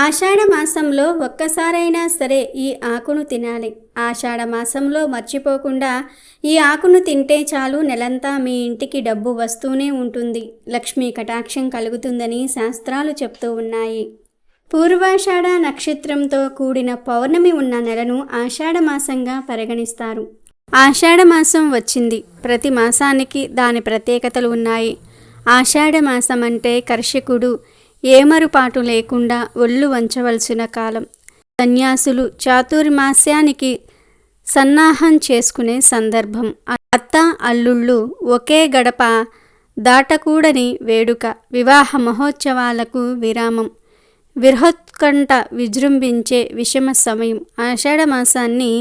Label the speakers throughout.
Speaker 1: ఆషాఢ మాసంలో ఒక్కసారైనా సరే ఈ ఆకును తినాలి. ఆషాఢ మాసంలో మర్చిపోకుండా ఈ ఆకును తింటే చాలు నెలంతా మీ ఇంటికి డబ్బు వస్తూనే ఉంటుంది. లక్ష్మీ కటాక్షం కలుగుతుందని శాస్త్రాలు చెప్తూ ఉన్నాయి. పూర్వాషాఢ నక్షత్రంతో కూడిన పౌర్ణమి ఉన్న నెలను ఆషాఢ మాసంగా పరిగణిస్తారు. ఆషాఢ మాసం వచ్చింది. ప్రతి మాసానికి దాని ప్రత్యేకతలు ఉన్నాయి. ఆషాఢ మాసం అంటే కర్షకుడు ఏమరుపాటు లేకుండా ఒళ్ళు వంచవలసిన కాలం. సన్యాసులు చాతుర్మాస్యానికి సన్నాహం చేసుకునే సందర్భం. అత్త అల్లుళ్ళు ఒకే గడప దాటకూడని వేడుక వివాహ మహోత్సవాలకు విరామం. విరహోత్కంఠ విజృంభించే విషమ సమయం. ఆషాఢమాసాన్ని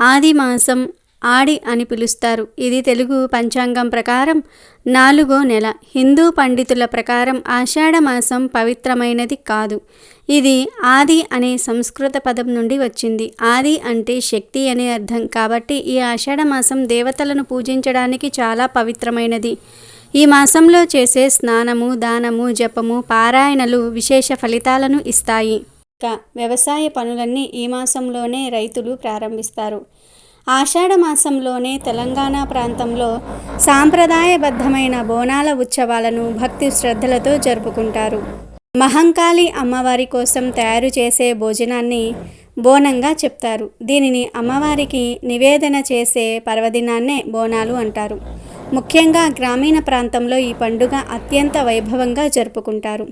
Speaker 1: ఆది మాసం ఆడి అని పిలుస్తారు. ఇది తెలుగు పంచాంగం ప్రకారం నాలుగో నెల. హిందూ పండితుల ప్రకారం ఆషాఢ మాసం పవిత్రమైనది కాదు. ఇది ఆది అనే సంస్కృత పదం నుండి వచ్చింది. ఆది అంటే శక్తి అనే అర్థం. కాబట్టి ఈ ఆషాఢ మాసం దేవతలను పూజించడానికి చాలా పవిత్రమైనది. ఈ మాసంలో చేసే స్నానము దానము జపము పారాయణలు విశేష ఫలితాలను ఇస్తాయి. ఇక వ్యవసాయ పనులన్నీ ఈ మాసంలోనే రైతులు ప్రారంభిస్తారు. ఆషాఢ మాసంలోనే తెలంగాణ ప్రాంతంలో సాంప్రదాయబద్ధమైన బోనాల ఉత్సవాలను భక్తి శ్రద్ధలతో జరుపుకుంటారు. మహంకాళి అమ్మవారి కోసం తయారు చేసే భోజనాన్ని బోనంగా చెప్తారు. దీనిని అమ్మవారికి నివేదన చేసే పర్వదినాన్నే బోనాలు అంటారు. ముఖ్యంగా గ్రామీణ ప్రాంతంలో ఈ పండుగ అత్యంత వైభవంగా జరుపుకుంటారు.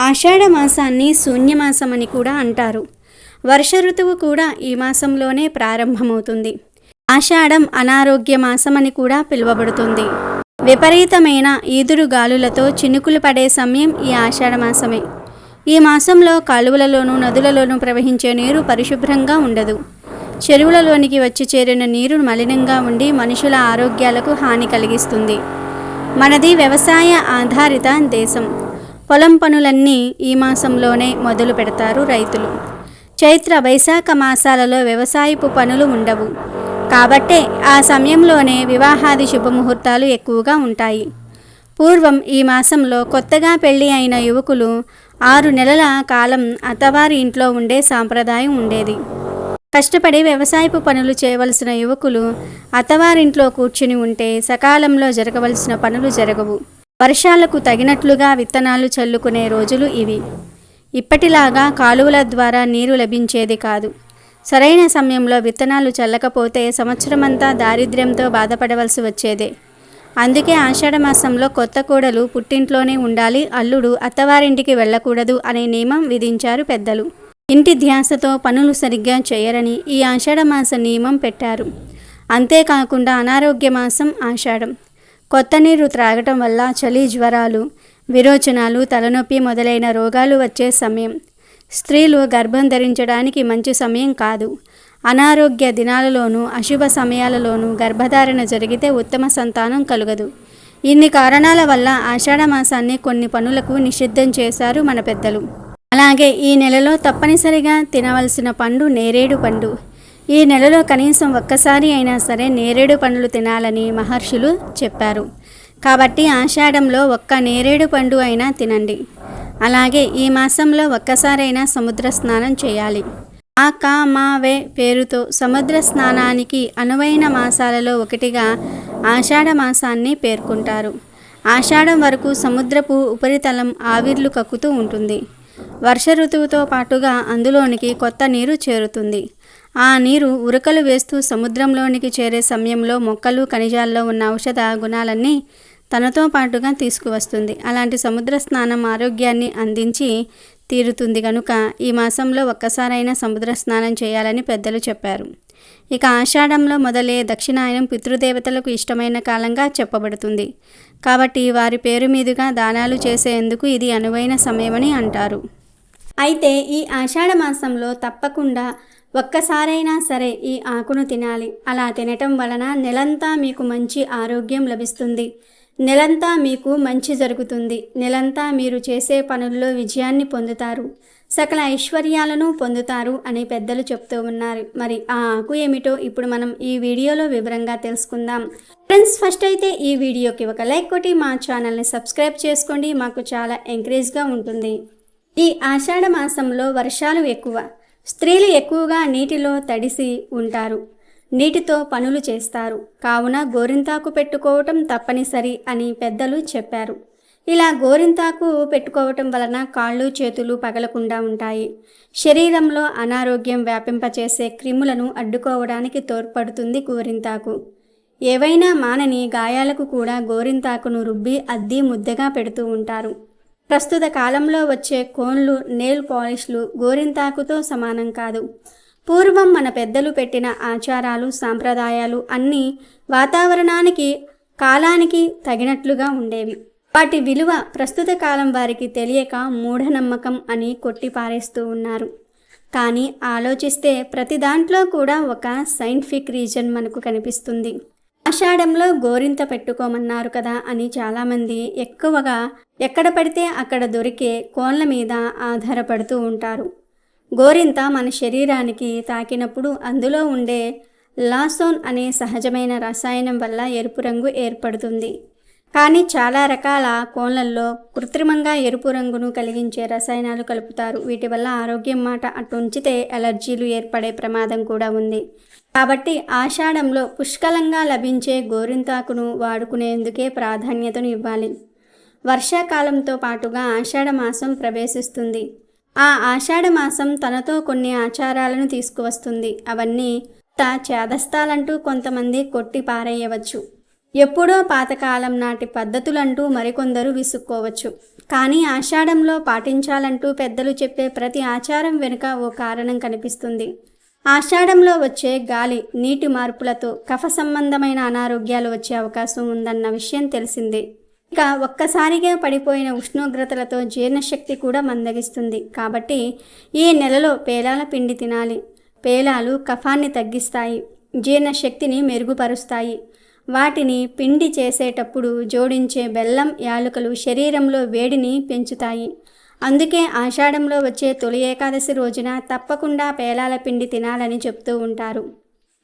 Speaker 1: ఆషాఢ మాసాన్ని శూన్యమాసం అని కూడా అంటారు. వర్ష ఋతువు కూడా ఈ మాసంలోనే ప్రారంభమవుతుంది. ఆషాఢం అనారోగ్య మాసం అని కూడా పిలువబడుతుంది. విపరీతమైన ఈదురు గాలులతో చినుకులు పడే సమయం ఈ ఆషాఢ మాసమే. ఈ మాసంలో కాలువలలోనూ నదులలోనూ ప్రవహించే నీరు పరిశుభ్రంగా ఉండదు. చెరువులలోనికి వచ్చి చేరిన నీరు మలినంగా ఉండి మనుషుల ఆరోగ్యాలకు హాని కలిగిస్తుంది. మనది వ్యవసాయ ఆధారిత దేశం. పొలం పనులన్నీ ఈ మాసంలోనే మొదలు పెడతారు రైతులు. చైత్ర వైశాఖ మాసాలలో వ్యవసాయపు పనులు ఉండవు. కాబట్టే ఆ సమయంలోనే వివాహాది శుభముహూర్తాలు ఎక్కువగా ఉంటాయి. పూర్వం ఈ మాసంలో కొత్తగా పెళ్ళి అయిన యువకులు ఆరు నెలల కాలం అత్తవారి ఇంట్లో ఉండే సాంప్రదాయం ఉండేది. కష్టపడి వ్యవసాయపు పనులు చేయవలసిన యువకులు అత్తవారింట్లో కూర్చుని ఉంటే సకాలంలో జరగవలసిన పనులు జరగవు. వర్షాలకు తగినట్లుగా విత్తనాలు చల్లుకునే రోజులు ఇవి. ఇప్పటిలాగా కాలువల ద్వారా నీరు లభించేది కాదు. సరైన సమయంలో విత్తనాలు చల్లకపోతే సంవత్సరమంతా దారిద్ర్యంతో బాధపడవలసి వచ్చేదే. అందుకే ఆషాఢ మాసంలో కొత్త కోడలు పుట్టింట్లోనే ఉండాలి. అల్లుడు అత్తవారింటికి వెళ్ళకూడదు అనే నియమం విధించారు పెద్దలు. ఇంటి ధ్యాసతో పనులు సరిగ్గా చేయరని ఈ ఆషాఢమాస నియమం పెట్టారు. అంతేకాకుండా అనారోగ్య మాసం ఆషాఢం. కొత్త నీరు త్రాగటం వల్ల చలి జ్వరాలు విరోచనాలు తలనొప్పి మొదలైన రోగాలు వచ్చే సమయం. స్త్రీలు గర్భం ధరించడానికి మంచి సమయం కాదు. అనారోగ్య దినాలలోనూ అశుభ సమయాలలోనూ గర్భధారణ జరిగితే ఉత్తమ సంతానం కలుగదు. ఇన్ని కారణాల వల్ల ఆషాఢ మాసాన్ని కొన్ని పనులకు నిషిద్ధం చేశారు మన పెద్దలు. అలాగే ఈ నెలలో తప్పనిసరిగా తినవలసిన పండు నేరేడు పండు. ఈ నెలలో కనీసం ఒక్కసారి అయినా సరే నేరేడు పండ్లు తినాలని మహర్షులు చెప్పారు. కాబట్టి ఆషాఢంలో ఒక్క నేరేడు పండు అయినా తినండి. అలాగే ఈ మాసంలో ఒక్కసారైనా సముద్ర స్నానం చేయాలి. ఆ కా మా వే పేరుతో సముద్ర స్నానానికి అనువైన మాసాలలో ఒకటిగా ఆషాఢ మాసాన్ని పేర్కొంటారు. ఆషాఢం వరకు సముద్రపు ఉపరితలం ఆవిర్లు కక్కుతూ ఉంటుంది. వర్ష ఋతువుతో పాటుగా అందులోనికి కొత్త నీరు చేరుతుంది. ఆ నీరు ఉరకలు వేస్తూ సముద్రంలోనికి చేరే సమయంలో మొక్కలు ఖనిజాల్లో ఉన్న ఔషధ గుణాలన్నీ తనతో పాటుగా తీసుకువస్తుంది. అలాంటి సముద్ర స్నానం ఆరోగ్యాన్ని అందించి తీరుతుంది కనుక ఈ మాసంలో ఒక్కసారైనా సముద్ర స్నానం చేయాలని పెద్దలు చెప్పారు. ఇక ఆషాఢంలో మొదలే దక్షిణాయనం పితృదేవతలకు ఇష్టమైన కాలంగా చెప్పబడుతుంది. కాబట్టి వారి పేరు మీదుగా దానాలు చేసేందుకు ఇది అనువైన సమయమని అంటారు. అయితే ఈ ఆషాఢ మాసంలో తప్పకుండా ఒక్కసారైనా సరే ఈ ఆకును తినాలి. అలా తినటం వలన నెలంతా మీకు మంచి ఆరోగ్యం లభిస్తుంది. నెలంతా మీకు మంచి జరుగుతుంది. నెలంతా మీరు చేసే పనుల్లో విజయాన్ని పొందుతారు. సకల ఐశ్వర్యాలను పొందుతారు అని పెద్దలు చెప్తూ ఉన్నారు. మరి ఆ ఆకు ఏమిటో ఇప్పుడు మనం ఈ వీడియోలో వివరంగా తెలుసుకుందాం. ఫ్రెండ్స్ ఫస్ట్ అయితే ఈ వీడియోకి ఒక లైక్ కొట్టి మా ఛానల్ని సబ్స్క్రైబ్ చేసుకోండి. మాకు చాలా ఎంకరేజ్గా ఉంటుంది. ఈ ఆషాఢ మాసంలో వర్షాలు ఎక్కువ. స్త్రీలు ఎక్కువగా నీటిలో తడిసి ఉంటారు. నీటితో పనులు చేస్తారు. కావున గోరింతాకు పెట్టుకోవటం తప్పనిసరి అని పెద్దలు చెప్పారు. ఇలా గోరింతాకు పెట్టుకోవటం వలన కాళ్ళు చేతులు పగలకుండా ఉంటాయి. శరీరంలో అనారోగ్యం వ్యాపింపచేసే క్రిములను అడ్డుకోవడానికి తోడ్పడుతుంది గోరింతాకు. ఏవైనా మానని గాయాలకు కూడా గోరింతాకును రుబ్బి అద్ది ముద్దగా పెడుతూ ఉంటారు. ప్రస్తుత కాలంలో వచ్చే కోన్లు నేల్ పాలిష్లు గోరింతాకుతో సమానం కాదు. పూర్వం మన పెద్దలు పెట్టిన ఆచారాలు సాంప్రదాయాలు అన్నీ వాతావరణానికి కాలానికి తగినట్లుగా ఉండేవి. వాటి విలువ ప్రస్తుత కాలం వారికి తెలియక మూఢనమ్మకం అని కొట్టిపారేస్తూ ఉన్నారు. కానీ ఆలోచిస్తే ప్రతి దాంట్లో కూడా ఒక సైంటిఫిక్ రీజన్ మనకు కనిపిస్తుంది. ఆషాఢంలో గోరింత పెట్టుకోమన్నారు కదా అని చాలామంది ఎక్కువగా ఎక్కడ పడితే అక్కడ దొరికే కోన్ల మీద ఆధారపడుతూ ఉంటారు. గోరింత మన శరీరానికి తాకినప్పుడు అందులో ఉండే లాసోన్ అనే సహజమైన రసాయనం వల్ల ఎరుపు రంగు ఏర్పడుతుంది. కానీ చాలా రకాల కోన్లల్లో కృత్రిమంగా ఎరుపు రంగును కలిగించే రసాయనాలు కలుపుతారు. వీటి వల్ల ఆరోగ్యం మాట అటు ఉంచితే అలర్జీలు ఏర్పడే ప్రమాదం కూడా ఉంది. కాబట్టి ఆషాఢంలో పుష్కలంగా లభించే గోరింతాకును వాడుకునేందుకే ప్రాధాన్యతను ఇవ్వాలి. వర్షాకాలంతో పాటుగా ఆషాఢ మాసం ప్రవేశిస్తుంది. ఆ ఆషాఢ మాసం తనతో కొన్ని ఆచారాలను తీసుకువస్తుంది. అవన్నీ త చేదస్తాలంటూ కొంతమంది కొట్టి పారేయవచ్చు. ఎప్పుడో పాతకాలం నాటి పద్ధతులంటూ మరికొందరు విసుక్కోవచ్చు. కానీ ఆషాఢంలో పాటించాలంటూ పెద్దలు చెప్పే ప్రతి ఆచారం వెనుక ఓ కారణం కనిపిస్తుంది. ఆషాఢంలో వచ్చే గాలి నీటి మార్పులతో కఫ సంబంధమైన అనారోగ్యాలు వచ్చే అవకాశం ఉందన్న విషయం తెలిసిందే. ఇక ఒక్కసారిగా పడిపోయిన ఉష్ణోగ్రతలతో జీర్ణశక్తి కూడా మందగిస్తుంది. కాబట్టి ఈ నెలలో పేలాల పిండి తినాలి. పేలాలు కఫాన్ని తగ్గిస్తాయి జీర్ణశక్తిని మెరుగుపరుస్తాయి. వాటిని పిండి చేసేటప్పుడు జోడించే బెల్లం యాలుకలు శరీరంలో వేడిని పెంచుతాయి. అందుకే ఆషాఢంలో వచ్చే తొలి ఏకాదశి రోజున తప్పకుండా పేలాల పిండి తినాలని చెప్తూ ఉంటారు.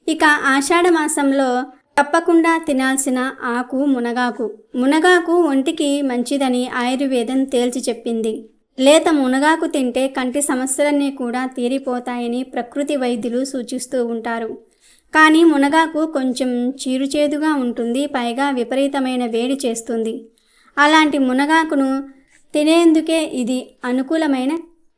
Speaker 1: ఇక ఆషాఢ మాసంలో తప్పకుండా తినాల్సిన ఆకు మునగాకు. మునగాకు ఒంటికి మంచిదని ఆయుర్వేదం తేల్చి చెప్పింది. లేత మునగాకు తింటే కంటి సమస్యలన్నీ కూడా తీరిపోతాయని ప్రకృతి వైద్యులు సూచిస్తూ ఉంటారు. కానీ మునగాకు కొంచెం చీరుచేదుగా ఉంటుంది పైగా విపరీతమైన వేడి చేస్తుంది. అలాంటి మునగాకును తినేందుకే ఇది అనుకూలమైన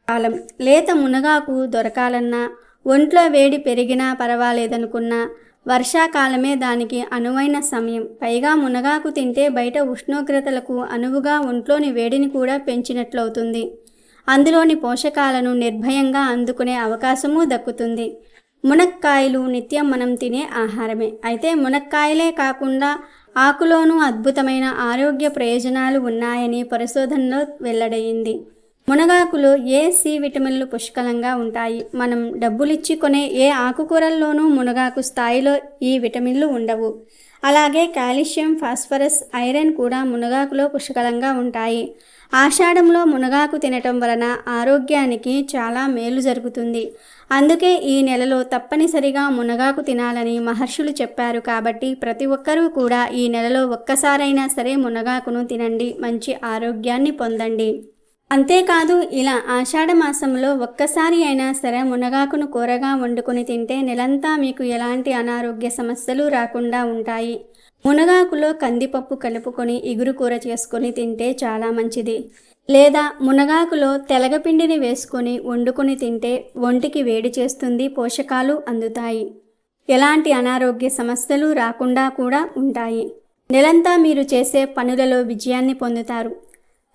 Speaker 1: కాలం. లేత మునగాకు దొరకాలన్నా ఒంట్లో వేడి పెరిగినా పర్వాలేదనుకున్నా వర్షాకాలమే దానికి అనువైన సమయం. పైగా మునగాకు తింటే బయట ఉష్ణోగ్రతలకు అనువుగా ఒంట్లోని వేడిని కూడా పెంచినట్లవుతుంది. అందులోని పోషకాలను నిర్భయంగా అందుకునే అవకాశమూ దక్కుతుంది. మునక్కాయలు నిత్యం మనం తినే ఆహారమే. అయితే మునక్కాయలే కాకుండా ఆకులోనూ అద్భుతమైన ఆరోగ్య ప్రయోజనాలు ఉన్నాయని పరిశోధనలో వెల్లడయింది మునగాకులో ఏ సి విటమిన్లు పుష్కలంగా ఉంటాయి? మనం డబ్బులిచ్చి కొనే ఏ ఆకుకూరల్లోనూ మునగాకు స్థాయిలో ఈ విటమిన్లు ఉండవు. అలాగే కాల్షియం ఫాస్ఫరస్ ఐరన్ కూడా మునగాకులో పుష్కలంగా ఉంటాయి. ఆషాఢంలో మునగాకు తినటం వలన ఆరోగ్యానికి చాలా మేలు జరుగుతుంది. అందుకే ఈ నెలలో తప్పనిసరిగా మునగాకు తినాలని మహర్షులు చెప్పారు కాబట్టి ప్రతి ఒక్కరూ కూడా ఈ నెలలో ఒక్కసారైనా సరే మునగాకును తినండి. మంచి ఆరోగ్యాన్ని పొందండి. అంతేకాదు ఇలా ఆషాఢ మాసంలో ఒక్కసారి అయినా సరే మునగాకును కూరగా వండుకొని తింటే నెలంతా మీకు ఎలాంటి అనారోగ్య సమస్యలు రాకుండా ఉంటాయి. మునగాకులో కందిపప్పు కలుపుకొని ఇగురు కూర చేసుకొని తింటే చాలా మంచిది. లేదా మునగాకులో తెలగపిండిని వేసుకొని వండుకొని తింటే ఒంటికి వేడి చేస్తుంది పోషకాలు అందుతాయి. ఎలాంటి అనారోగ్య సమస్యలు రాకుండా కూడా ఉంటాయి. నెలంతా మీరు చేసే పనులలో విజయాన్ని పొందుతారు.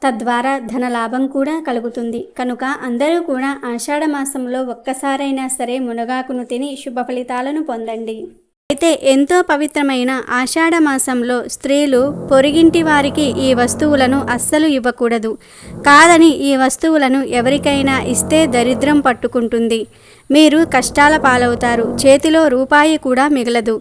Speaker 1: తద్వారా ధన లాభం కూడా కలుగుతుంది. కనుక అందరూ కూడా ఆషాఢ మాసంలో ఒక్కసారైనా సరే మునగాకును తిని శుభ ఫలితాలను పొందండి. అయితే ఎంతో పవిత్రమైన ఆషాఢ మాసంలో స్త్రీలు పొరిగింటి వారికి ఈ వస్తువులను అస్సలు ఇవ్వకూడదు. కాదని ఈ వస్తువులను ఎవరికైనా ఇస్తే దరిద్రం పట్టుకుంటుంది. మీరు కష్టాల పాలవుతారు. చేతిలో రూపాయి కూడా మిగలదు.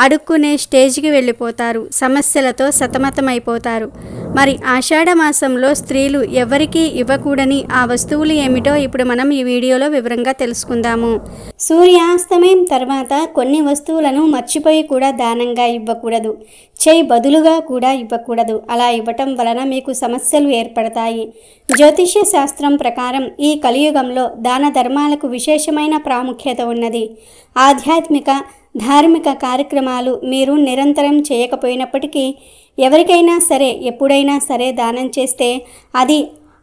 Speaker 1: అడుక్కునే స్టేజ్కి వెళ్ళిపోతారు. సమస్యలతో సతమతమైపోతారు. మరి ఆషాఢ మాసంలో స్త్రీలు ఎవరికీ ఇవ్వకూడని ఆ వస్తువులు ఏమిటో ఇప్పుడు మనం ఈ వీడియోలో వివరంగా తెలుసుకుందాము. సూర్యాస్తమయం తర్వాత కొన్ని వస్తువులను మర్చిపోయి కూడా దానంగా ఇవ్వకూడదు. చేయి బదులుగా కూడా ఇవ్వకూడదు. అలా ఇవ్వటం వలన మీకు సమస్యలు ఏర్పడతాయి. జ్యోతిష్య శాస్త్రం ప్రకారం ఈ కలియుగంలో దాన ధర్మాలకు విశేషమైన ప్రాముఖ్యత ఉన్నది. ఆధ్యాత్మిక ధార్మిక కార్యక్రమాలు మీరు నిరంతరం చేయకపోయినప్పటికీ ఎవరికైనా సరే ఎప్పుడైనా సరే దానం చేస్తే అది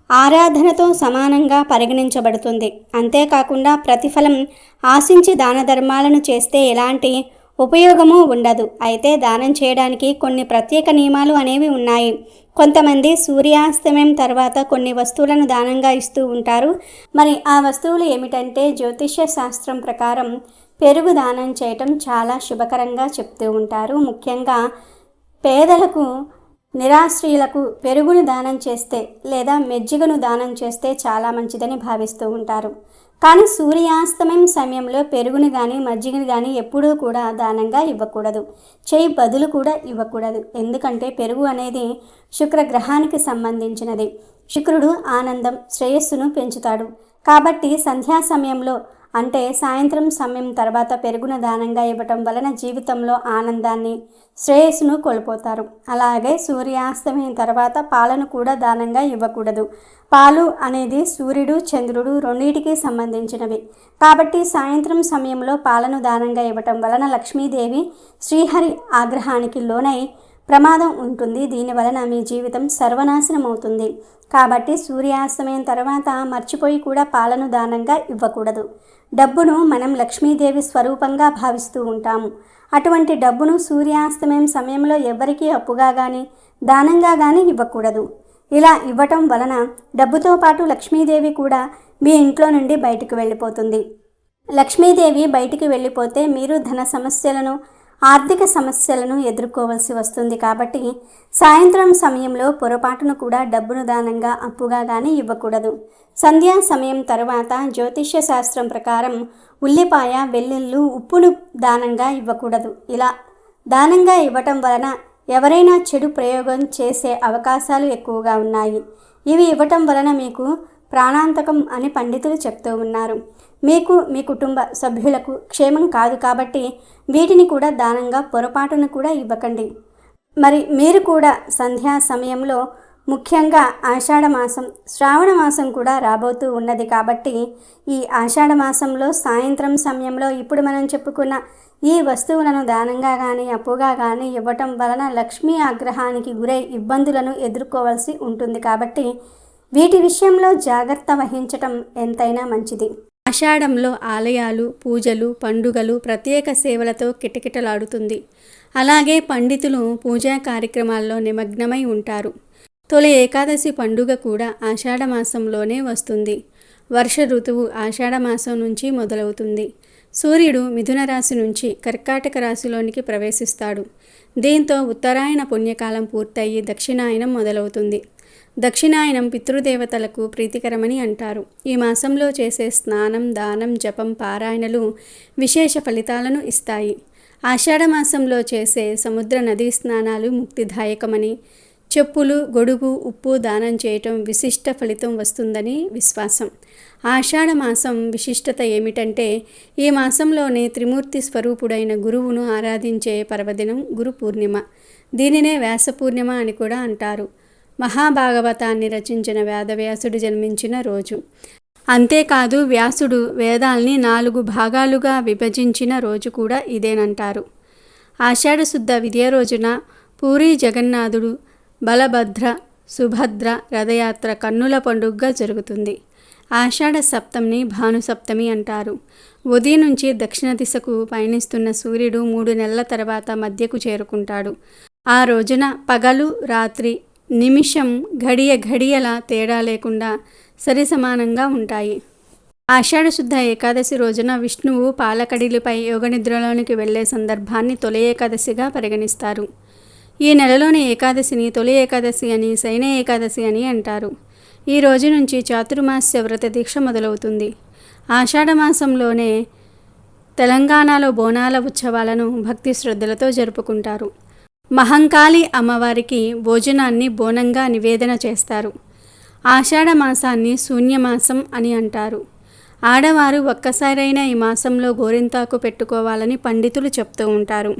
Speaker 1: ఆరాధనతో సమానంగా పరిగణించబడుతుంది. అంతేకాకుండా ప్రతిఫలం ఆశించి దాన ధర్మాలను చేస్తే ఎలాంటి ఉపయోగము ఉండదు. అయితే దానం చేయడానికి కొన్ని ప్రత్యేక నియమాలు అనేవి ఉన్నాయి. కొంతమంది సూర్యాస్తమయం తర్వాత కొన్ని వస్తువులను దానంగా ఇస్తూ ఉంటారు. మరి ఆ వస్తువులు ఏమిటంటే జ్యోతిష్య శాస్త్రం ప్రకారం పెరుగు దానం చేయటం చాలా శుభకరంగా చెప్తూ ఉంటారు. ముఖ్యంగా పేదలకు నిరాశ్రయులకు పెరుగును దానం చేస్తే లేదా మెజ్జిగను దానం చేస్తే చాలా మంచిదని భావిస్తూ ఉంటారు. కానీ సూర్యాస్తమయం సమయంలో పెరుగుని కానీ మజ్జిగని కానీ ఎప్పుడూ కూడా దానంగా ఇవ్వకూడదు. చేయి బదులు కూడా ఇవ్వకూడదు. ఎందుకంటే పెరుగు అనేది శుక్రగ్రహానికి సంబంధించినది. శుక్రుడు ఆనందం శ్రేయస్సును పెంచుతాడు. కాబట్టి సంధ్యా సమయంలో అంటే సాయంత్రం సమయం తర్వాత పెరుగున దానంగా ఇవ్వటం వలన జీవితంలో ఆనందాన్ని శ్రేయస్సును కోల్పోతారు. అలాగే సూర్యాస్తమయం తర్వాత పాలను కూడా దానంగా ఇవ్వకూడదు. పాలు అనేది సూర్యుడు చంద్రుడు రెండింటికి సంబంధించినవి. కాబట్టి సాయంత్రం సమయంలో పాలను దానంగా ఇవ్వటం వలన లక్ష్మీదేవి శ్రీహరి ఆగ్రహానికి లోనై ప్రమాదం ఉంటుంది. దీని వలన మీ జీవితం సర్వనాశనం అవుతుంది. కాబట్టి సూర్యాస్తమయం తర్వాత మర్చిపోయి కూడా పాలను దానంగా ఇవ్వకూడదు. డబ్బును మనం లక్ష్మీదేవి స్వరూపంగా భావిస్తూ ఉంటాము. అటువంటి డబ్బును సూర్యాస్తమయం సమయంలో ఎవరికీ అప్పుగా కానీ దానంగా కానీ ఇవ్వకూడదు. ఇలా ఇవ్వటం వలన డబ్బుతో పాటు లక్ష్మీదేవి కూడా మీ ఇంట్లో నుండి బయటకు వెళ్ళిపోతుంది. లక్ష్మీదేవి బయటికి వెళ్ళిపోతే మీరు ధన సమస్యలను ఆర్థిక సమస్యలను ఎదుర్కోవలసి వస్తుంది కాబట్టి సాయంత్రం సమయంలో పొరపాటును కూడా డబ్బును దానంగా అప్పుగా కానీ ఇవ్వకూడదు. సంధ్యా సమయం తరువాత జ్యోతిష్య శాస్త్రం ప్రకారం ఉల్లిపాయ వెల్లుల్లు ఉప్పును దానంగా ఇవ్వకూడదు. ఇలా దానంగా ఇవ్వటం వలన ఎవరైనా చెడు ప్రయోగం చేసే అవకాశాలు ఎక్కువగా ఉన్నాయి. ఇవి ఇవ్వటం వలన మీకు ప్రాణాంతకం అని పండితులు చెప్తూ ఉన్నారు. మీకు మీ కుటుంబ సభ్యులకు క్షేమం కాదు కాబట్టి వీటిని కూడా దానంగా పొరపాటును కూడా ఇవ్వకండి. మరి మీరు కూడా సంధ్యా సమయంలో ముఖ్యంగా ఆషాఢ మాసం శ్రావణ మాసం కూడా రాబోతూ ఉన్నది కాబట్టి ఈ ఆషాఢ మాసంలో సాయంత్రం సమయంలో ఇప్పుడు మనం చెప్పుకున్న ఈ వస్తువులను దానంగా కానీ అప్పుగా కానీ ఇవ్వటం వలన లక్ష్మీ ఆగ్రహానికి గురై ఇబ్బందులను ఎదుర్కోవాల్సి ఉంటుంది కాబట్టి వీటి విషయంలో జాగ్రత్త వహించటం ఎంతైనా మంచిది. ఆషాఢంలో ఆలయాలు పూజలు పండుగలు ప్రత్యేక సేవలతో కిటకిటలాడుతుంది. అలాగే పండితులు పూజా కార్యక్రమాల్లో నిమగ్నమై ఉంటారు. తొలి ఏకాదశి పండుగ కూడా ఆషాఢ మాసంలోనే వస్తుంది. వర్ష ఋతువు ఆషాఢ మాసం నుంచి మొదలవుతుంది. సూర్యుడు మిథున రాశి నుంచి కర్కాటక రాశిలోనికి ప్రవేశిస్తాడు. దీంతో ఉత్తరాయణ పుణ్యకాలం పూర్తయి దక్షిణాయనం మొదలవుతుంది. దక్షిణాయనం పితృదేవతలకు ప్రీతికరమని అంటారు. ఈ మాసంలో చేసే స్నానం దానం జపం పారాయణలు విశేష ఫలితాలను ఇస్తాయి. ఆషాఢమాసంలో చేసే సముద్ర నదీ స్నానాలు ముక్తిదాయకమని చెప్పులు గొడుగు ఉప్పు దానం చేయటం విశిష్ట ఫలితం వస్తుందని విశ్వాసం. ఆషాఢ మాసం విశిష్టత ఏమిటంటే ఈ మాసంలోనే త్రిమూర్తి స్వరూపుడైన గురువును ఆరాధించే పర్వదినం గురు పూర్ణిమ. దీనినే వ్యాస పూర్ణిమ అని కూడా అంటారు. మహాభాగవతాన్ని రచించిన వేదవ్యాసుడు జన్మించిన రోజు. అంతేకాదు వ్యాసుడు వేదాల్ని నాలుగు భాగాలుగా విభజించిన రోజు కూడా ఇదేనంటారు. ఆషాఢశుద్ధ విద్య రోజున పూరి జగన్నాథుడు బలభద్ర సుభద్ర రథయాత్ర కన్నుల పండుగగా జరుగుతుంది. ఆషాఢ సప్తమిని భానుసప్తమి అంటారు. ఉదయం నుంచి దక్షిణ దిశకు పయనిస్తున్న సూర్యుడు మూడు నెలల తర్వాత మధ్యకు చేరుకుంటాడు. ఆ రోజున పగలు రాత్రి నిమిషం ఘడియ ఘడియల తేడా లేకుండా సరి సమానంగా ఉంటాయి ఆషాఢశుద్ధ ఏకాదశి రోజున విష్ణువు పాలకడిలిపై యోగనిద్రలోనికి వెళ్ళే సందర్భాన్ని తొలి ఏకాదశిగా పరిగణిస్తారు. ఈ నెలలోని ఏకాదశిని తొలి ఏకాదశి అని శయన ఏకాదశి అని అంటారు. ఈ రోజు నుంచి చాతుర్మాస్య వ్రత దీక్ష మొదలవుతుంది. ఆషాఢ మాసంలోనే తెలంగాణలో బోనాల ఉత్సవాలను భక్తి శ్రద్ధలతో జరుపుకుంటారు. మహంకాళి అమ్మవారికి భోజనాన్ని బోనంగా నివేదన చేస్తారు. ఆషాఢ మాసాన్ని శూన్యమాసం అని అంటారు. ఆడవారు ఒక్కసారైనా ఈ మాసంలో గోరింతాకు పెట్టుకోవాలని పండితులు చెప్తూ ఉంటారు.